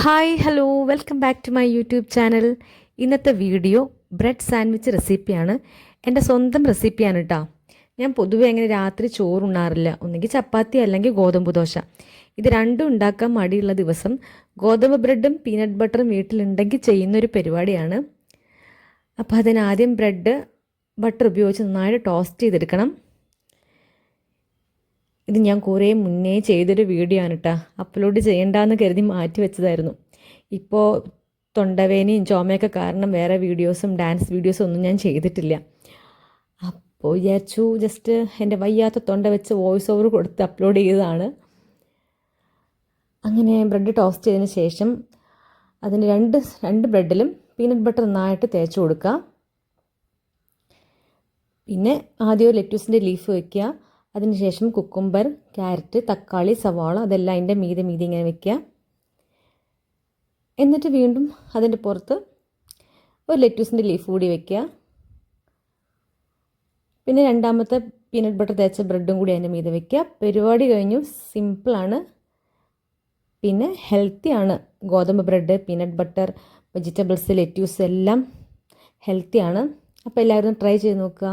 Hi hello welcome back to my YouTube channel ഇന്നത്തെ video bread sandwich റെസിപ്പിയാണ്. എന്റെ സ്വന്തം റെസിപ്പിയാണ് കേട്ടോ ഞാൻ പൊതുവേ അങ്ങനെ രാത്രി ചോറുണ്ണാറില്ല ഒന്നുകിൽ ചപ്പാത്തി അല്ലെങ്കിൽ ഗോതമ്പ് ദോശ. ഇത് രണ്ടും ഉണ്ടാക്കാൻ മടിയുള്ള ദിവസം ഗോതമ്പ് ബ്രെഡും പീനട്ട് ബട്ടറും വീട്ടിലുണ്ടെങ്കിൽ ചെയ്യുന്നൊരു പരിപാടിയാണ്. അപ്പോൾ അതിനാദ്യം ബ്രെഡ് ബട്ടർ ഉപയോഗിച്ച് നന്നായിട്ട് ടോസ്റ്റ് ചെയ്തെടുക്കണം. ഇത് ഞാൻ കുറേ മുന്നേ ചെയ്തൊരു വീഡിയോ ആണ് കേട്ടോ അപ്ലോഡ് ചെയ്യണ്ടെന്ന് കരുതി മാറ്റി വെച്ചതായിരുന്നു. ഇപ്പോൾ തൊണ്ടവേനയും ചുമയൊക്കെ കാരണം വേറെ വീഡിയോസും ഡാൻസ് വീഡിയോസും ഒന്നും ഞാൻ ചെയ്തിട്ടില്ല. അപ്പോൾ വിചാരിച്ചു ജസ്റ്റ് എന്റെ വയ്യാത്ത തൊണ്ട വെച്ച് വോയിസ് ഓവർ കൊടുത്ത് അപ്ലോഡ് ചെയ്തതാണ്. അങ്ങനെ ബ്രെഡ് ടോസ്റ്റ് ചെയ്തതിന് ശേഷം അതിന് രണ്ട് രണ്ട് ബ്രെഡിലും പീനട്ട് ബട്ടർ നന്നായിട്ട് തേച്ച് കൊടുക്കുക. പിന്നെ ആദ്യം ഒരു ലെറ്റൂസിന്റെ ലീഫ് വയ്ക്കുക അതിനുശേഷം കുക്കുംബർ ക്യാരറ്റ് തക്കാളി സവാള അതെല്ലാം അതിന്റെ മീതെ മീതി ഇങ്ങനെ വെക്കുക. എന്നിട്ട് വീണ്ടും അതിന്റെ പുറത്ത് ഒരു ലെറ്റൂസിന്റെ ലീഫ് കൂടി വെക്കുക. പിന്നെ രണ്ടാമത്തെ പീനട്ട് ബട്ടർ തേച്ച ബ്രെഡും കൂടി അതിന്റെ മീതെ വെക്കുക. പരിപാടി കഴിഞ്ഞു. സിമ്പിളാണ് പിന്നെ ഹെൽത്തിയാണ് ഗോതമ്പ് bread peanut butter vegetables lettuce എല്ലാം ഹെൽത്തിയാണ് അപ്പോൾ എല്ലാവരും ട്രൈ ചെയ്ത് നോക്കുക.